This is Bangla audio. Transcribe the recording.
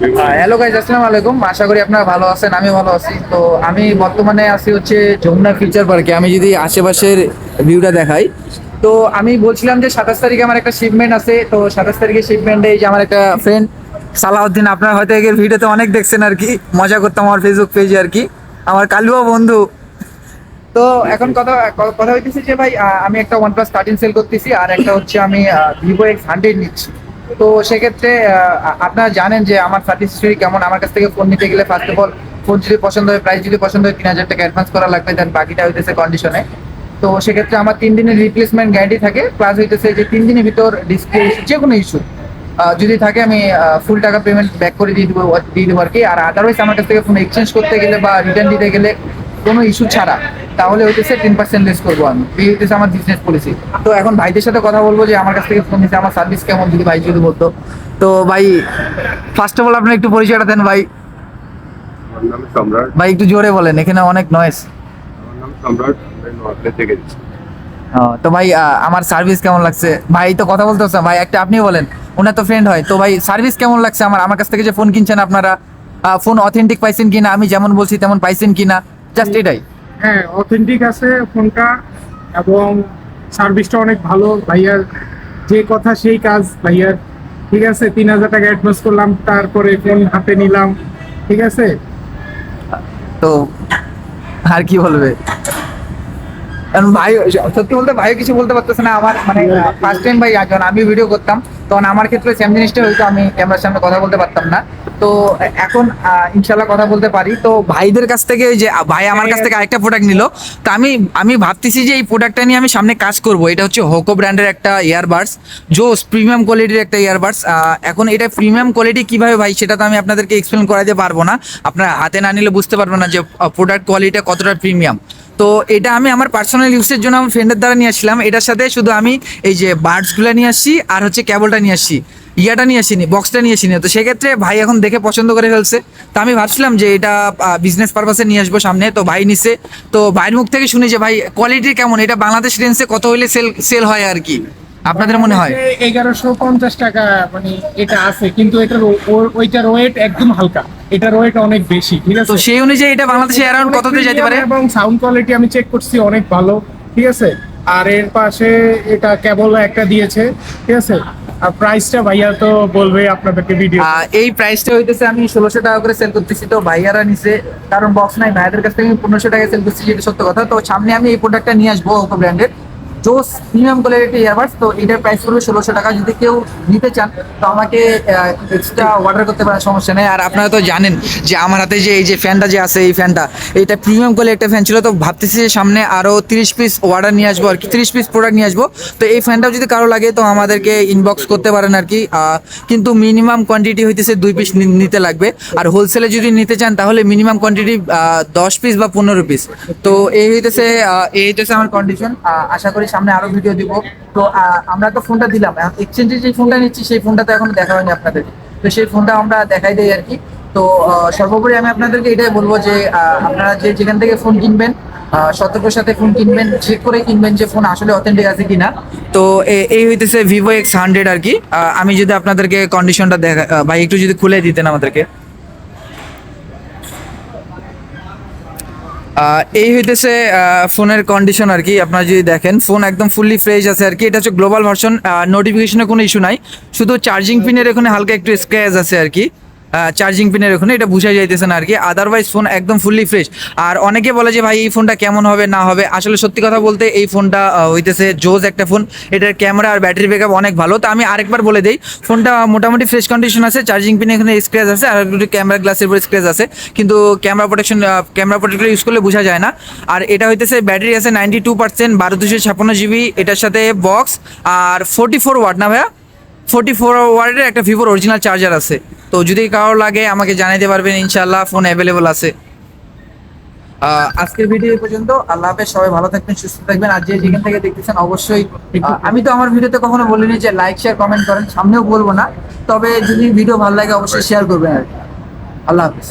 হ্যালো গাইজ আসসালামু আলাইকুম। আশা করি আপনারা ভালো আছেন আমি ভালো আছি। তো আমি বর্তমানে আছি হচ্ছে যমুনা ফিউচার পার্কে। আমি যদি আশেপাশের ভিউটা দেখাই, তো আমি বলছিলাম যে সাতাশ তারিখে আমার একটা শিপমেন্ট আছে। তো সাতাশ তারিখে শিপমেন্টে এই যে আমার একটা ফ্রেন্ড সালাউদ্দিন, আপনারা হয়তো এর ভিডিওতে অনেক দেখছেন আর কি। মজা করতাম আমার ফেসবুক পেজে আর কি। আমার কালুয়া বন্ধু। তো এখন কথা কথা হইতেছে যে ভাই আমি একটা ওয়ান প্লাস থার্টিন সেল করতেছি, আর একটা হচ্ছে আমি ভিভো এক্স হান্ড্রেড নিচ্ছি। তো সেক্ষেত্রে আপনারা জানেন যে আমার সার্ভিস কেমন? আমার কাছ থেকে ফোন নিতে গেলে ফার্স্ট অফ অল ফোন যদি পছন্দ হয় প্রাইস যদি পছন্দ হয়, তিন হাজার টাকা অ্যাডভান্স করা লাগবে দেন বাকিটা হইতেছে কন্ডিশনে তো সেক্ষেত্রে আমার তিন দিনের রিপ্লেসমেন্ট গ্যারান্টি থাকে প্লাস হইতেছে যে তিন দিনের ভিতর ডিসপ্লে যে কোনো ইস্যু যদি থাকে আমি ফুল টাকা পেমেন্ট ব্যাক করে দিয়ে দেবো দিয়ে দেবো আর কি। আর আদারওয়াইজ আমার কাছ থেকে ফোন এক্সচেঞ্জ করতে গেলে বা রিটার্ন দিতে গেলে কোনো ইস্যু ছাড়া। তাহলে হইতেছে টেন পার্সেন্ট লেস করব আমি। এই হইতেছে আমার বিজনেস পলিসি তো এখন ভাইদের সাথে কথা বলব যে আমার কাছ থেকে ফোন নিতে আমার সার্ভিস কেমন? যদি ভাই যদি বলতো। তো ভাই ফার্স্ট অফ অল আপনি একটু পরিচয়টা দেন ভাই। সম্রাট। ভাই একটু জোরে বলেন এখানে অনেক নয়েস সম্রাট থেকে তো ভাই আমার সার্ভিস কেমন লাগছে? ভাই তো কথা বলতে হচ্ছে ভাই একটা আপনি বলেন ওনার তো ফ্রেন্ড হয়। তো ভাই সার্ভিস কেমন লাগছে আমার? আমার কাছ থেকে যে ফোন কিনছেন আপনারা ফোন অথেন্টিক পাইছেন কিনা? আমি যেমন বলছি তেমন পাইছেন কিনা? জাস্ট এটাই। হ্যাঁ অথেন্টিক আছে ফোনটা এবং সার্ভিসটা অনেক ভালো। ভাইয়ার যে কথা সেই কাজ, ভাইয়ার। ঠিক আছে, তিন হাজার টাকা অ্যাডভান্স করলাম, তারপরে ফোন হাতে নিলাম। ঠিক আছে? তো আর কি বলবে? কারণ ভাই, সত্যি বলতে ভাই কিছু বলতে পারতেছে না। আমার মানে ফার্স্ট টাইম ভাই যখন আমি ভিডিও করতাম। তখন আমার ক্ষেত্রে সেম জিনিসটা হয়তো আমি ক্যামেরার সামনে কথা বলতে পারতাম না। তো এখন ইনশাল্লাহ কথা বলতে পারি। তো ভাইদের কাছ থেকে যে ভাই আমার কাছ থেকে আরেকটা প্রোডাক্ট নিল। তো আমি আমি ভাবতেছি যে এই প্রোডাক্টটা নিয়ে আমি সামনে কাজ করব। এটা হচ্ছে হোকো ব্র্যান্ডের একটা ইয়ারবাডস জোস প্রিমিয়াম কোয়ালিটির একটা ইয়ারবাডস এখন এটা প্রিমিয়াম কোয়ালিটি কীভাবে ভাই সেটা তো আমি আপনাদেরকে এক্সপ্লেন করাতে পারব না। আপনারা হাতে না নিলে বুঝতে পারবেন না যে প্রোডাক্ট কোয়ালিটিটা কতটা প্রিমিয়াম তো এটা আমি আমার পার্সোনাল ইউজের জন্য আমার ফ্রেন্ডের দ্বারা নিয়ে আসছিলাম। এটার সাথে শুধু আমি এই যে বার্ডসগুলো নিয়ে আসছি আর হচ্ছে কেবলটা নিয়ে আসছি। ইয়াটা নিয়ে আসিনি বক্সটা নিয়ে আসিনি। তো সেক্ষেত্রে ভাই এখন দেখে পছন্দ করে ফেলছে। তো আমি ভাবছিলাম যে এটা বিজনেস পারপাসে নিয়ে আসব সামনে। তো ভাই নিছে। তো ভাইয়ের মুখ থেকে শুনি যে ভাই কোয়ালিটি কেমন? এটা বাংলাদেশ রেঞ্জে কত হইলে সেল সেল হয় আর কি? আপনাদের মনে হয়? এগারোশো পঞ্চাশ টাকা মানে এটা আছে কিন্তু এটার ওইটার ওয়েট একদম হালকা। এটার ওয়েট অনেক বেশি ঠিক আছে? তো সেই অনুযায়ী এটা বাংলাদেশে অ্যারাউন্ড কততে যেতে পারে? এবং সাউন্ড কোয়ালিটি আমি চেক করছি অনেক ভালো ঠিক আছে? আর এর পাশে এটা কেবল একটা দিয়েছে ঠিক আছে? আর প্রাইসটা ভাইয়া তো বলবে আপনাদেরকে ভিডিও এই প্রাইসটা হইতেছে আমি ষোলোশো টাকা করে সেল করতেছি তো ভাইয়ারা নিচে কারণ বক্স নাই, ভাইয়াদের কাছ থেকে পনেরোশো টাকা সেল করছি, যেটা সত্য কথা। তো সামনে আমি এই প্রোডাক্টটা নিয়ে আসব ওপো ব্র্যান্ডের জোস প্রিমিয়াম কোয়ালিটি ইয়ারবাডস, তো এটার প্রাইস পড়বে ষোলোশো টাকা। যদি কেউ নিতে চান, তো আমাকে এক্সট্রা অর্ডার করতে পারেন, সমস্যা নেই। আর আপনারা তো জানেন যে আমার হাতে যে এই যে ফ্যানটা যে আছে, এই ফ্যানটা, এটা প্রিমিয়াম কোয়ালিটি একটা ফ্যান ছিল, তো ভাবতেছি যে সামনে আরও তিরিশ পিস অর্ডার নিয়ে আসব, আর কি, তিরিশ পিস প্রোডাক্ট নিয়ে আসব। তো এই ফ্যানটাও যদি কারও লাগে, তো আমাদেরকে ইনবক্স করতে পারেন, আর কি। কিন্তু মিনিমাম কোয়ান্টিটি হইতেছে দুই পিস নিতে লাগবে। আর হোলসেলে যদি নিতে চান, তাহলে মিনিমাম কোয়ান্টিটি দশ পিস বা পনেরো পিস তো এই হইতেছে এই হইতেছে আমার কন্ডিশন আশা করি সামনে আরও ভিডিও দিব। তো আমরা তো ফোনটা দিলাম। এক্সচেঞ্জে যে ফোনটা নিচ্ছি, সেই ফোনটা তো এখনও দেখা হয়নি আপনাদের। তো সেই ফোনটা আমরা দেখাই দিই আর কি। তো সর্বোপরি আমি আপনাদেরকে এটাই বলব যে আপনারা যে যেখান থেকে ফোন কিনবেন সতর্কের সাথে ফোন কিনবেন চেক করে কিনবেন যে ফোন আসলে অথেন্টিক আছে কিনা। তো এই হইতেছে ভিভো এক্স হান্ড্রেড আর কি। আমি যদি আপনাদেরকে কন্ডিশনটা দেখা ভাই, একটু যদি খুলে দিতেন আমাদেরকে। এই হইতেছে ফোনের কন্ডিশন আর কি, আপনারা যদি দেখেন, ফোন একদম ফুললি ফ্রেশ আছে আর কি, এটা হচ্ছে গ্লোবাল ভার্সন নোটিফিকেশনের কোনো ইস্যু নাই। শুধু চার্জিং পিনের এখানে হালকা একটু স্ক্র্যাচ আছে আর কি। চার্জিং পিনের ওখানে এটা বুঝা যাইতেছে না আর কি আদারওয়াইজ ফোন একদম ফুললি ফ্রেশ আর অনেকে বলে যে ভাই, এই ফোনটা কেমন হবে, না হবে? আসলে সত্যি কথা বলতে এই ফোনটা হইতেছে জোজ একটা ফোন এটার ক্যামেরা আর ব্যাটারি ব্যাকআপ অনেক ভালো। তো আমি আরেকবার বলে দিই ফোনটা মোটামুটি ফ্রেশ কন্ডিশন আছে চার্জিং পিনে এখানে স্ক্র্যাচ আছে, আর একটু ক্যামেরা গ্লাসের উপর স্ক্র্যাচ আছে। কিন্তু camera protection camera protector use করলে বোঝা যায় না। আর এটা হইতেছে ব্যাটারি আছে নাইনটি টু পার্সেন্ট বারো দুশো ছাপ্পান্ন জিবি এটার সাথে বক্স আর ফোর্টি ফোর ওয়াট না ভাইয়া? ফোর্টি ফোর ওয়ার্ডের একটা ভিভোর অরিজিনাল চার্জার আছে। তো যদি কারোর লাগে আমাকে জানাইতে পারবেন ইনশাল্লাহ ফোন অ্যাভেলেবল আছে। আজকের ভিডিও পর্যন্ত আল্লাহ হাফেজ সবাই ভালো থাকবেন সুস্থ থাকবেন। আর যে যেখান থেকে দেখতেছেন অবশ্যই আমি তো আমার ভিডিওতে কখনো বলিনি যে লাইক শেয়ার কমেন্ট করেন সামনেও বলব না। তবে যদি ভিডিও ভালো লাগে অবশ্যই শেয়ার করবেন আর কি। আল্লাহ হাফেজ।